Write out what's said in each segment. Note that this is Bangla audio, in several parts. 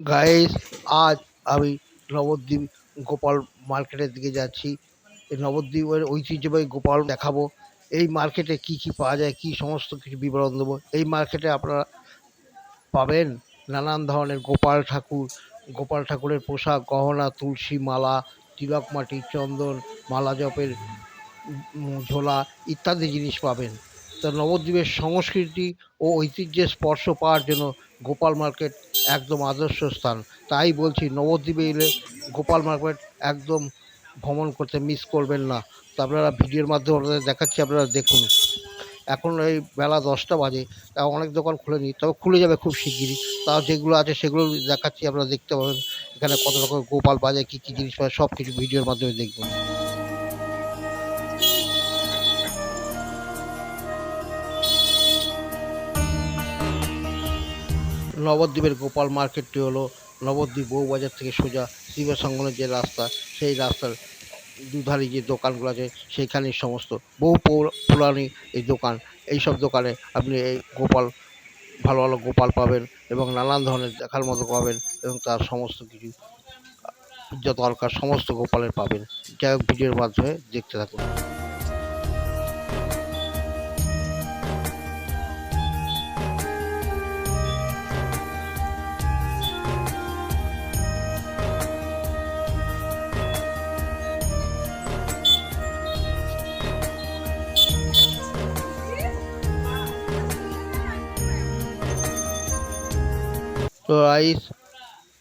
গাইস আজ আমি নবদ্বীপ গোপাল মার্কেটের দিকে যাচ্ছি। নবদ্বীপের ঐতিহ্যবাহী গোপাল দেখাবো। এই মার্কেটে কি কি পাওয়া যায়, কি সমস্ত কিছু বিবরণ দেবো। এই মার্কেটে আপনারা পাবেন নানান ধরনের গোপাল ঠাকুর, গোপাল ঠাকুরের পোশাক, গহনা, তুলসী মালা, তিলক মাটি, চন্দন, মালা জপের ঝোলা ইত্যাদি জিনিস পাবেন। তা নবদ্বীপের সংস্কৃতি ও ঐতিহ্যের স্পর্শ পাওয়ার জন্য গোপাল মার্কেট একদম আদর্শ স্থান। তাই বলছি, নবদ্বীপে এলে গোপাল মার্কেট একদম ভ্রমণ করতে মিস করবেন না। তো আপনারা ভিডিওর মাধ্যমে আপনাদের দেখাচ্ছি, আপনারা দেখুন। এখন এই বেলা দশটা বাজে, তা অনেক দোকান খুলেনি, তবে খুলে যাবে খুব শিগগিরই। তাও যেগুলো আছে সেগুলো দেখাচ্ছি, আপনারা দেখতে পাবেন। এখানে কত রকম গোপাল বাজায় কী কী জিনিস পায় সব কিছু ভিডিওর মাধ্যমে দেখবেন। নবদ্বীপের গোপাল মার্কেটটি হলো নবদ্বীপ বউবাজার থেকে সোজা শিবের শিবসঙ্গনের যে রাস্তা, সেই রাস্তার দুধারে যে দোকানগুলো আছে সেইখানেই সমস্ত বহু পৌর- পুরানি এই দোকান। এই সব দোকানে আপনি এই গোপাল, ভালো ভালো গোপাল পাবেন এবং নানান ধরনের দেখার মতো পাবেন এবং তার সমস্ত কিছু যা দরকার সমস্ত গোপালের পাবেন। হোক, ভিডিওর মাধ্যমে দেখতে থাকুন। তো আইস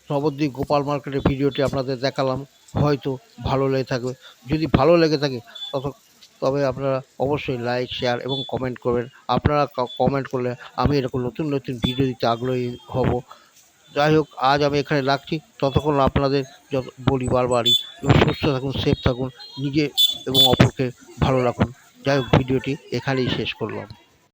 নবদ্বীপ গোপাল মার্কেটের ভিডিওটি আপনাদের দেখালাম। হয়তো ভালো লেগে থাকবে। যদি ভালো লেগে থাকে, তত তবে আপনারা অবশ্যই লাইক শেয়ার এবং কমেন্ট করবেন। আপনারা কমেন্ট করলে আমি এরকম নতুন নতুন ভিডিও দিতে আগ্রহী হব। যাই হোক, আজ আমি এখানে রাখছি। ততক্ষণ আপনাদের যত বলি বারবারই সুস্থ থাকুন সেফ থাকুন, নিজে এবং অপরকে ভালো রাখুন। যাই হোক, ভিডিওটি এখানেই শেষ করলাম।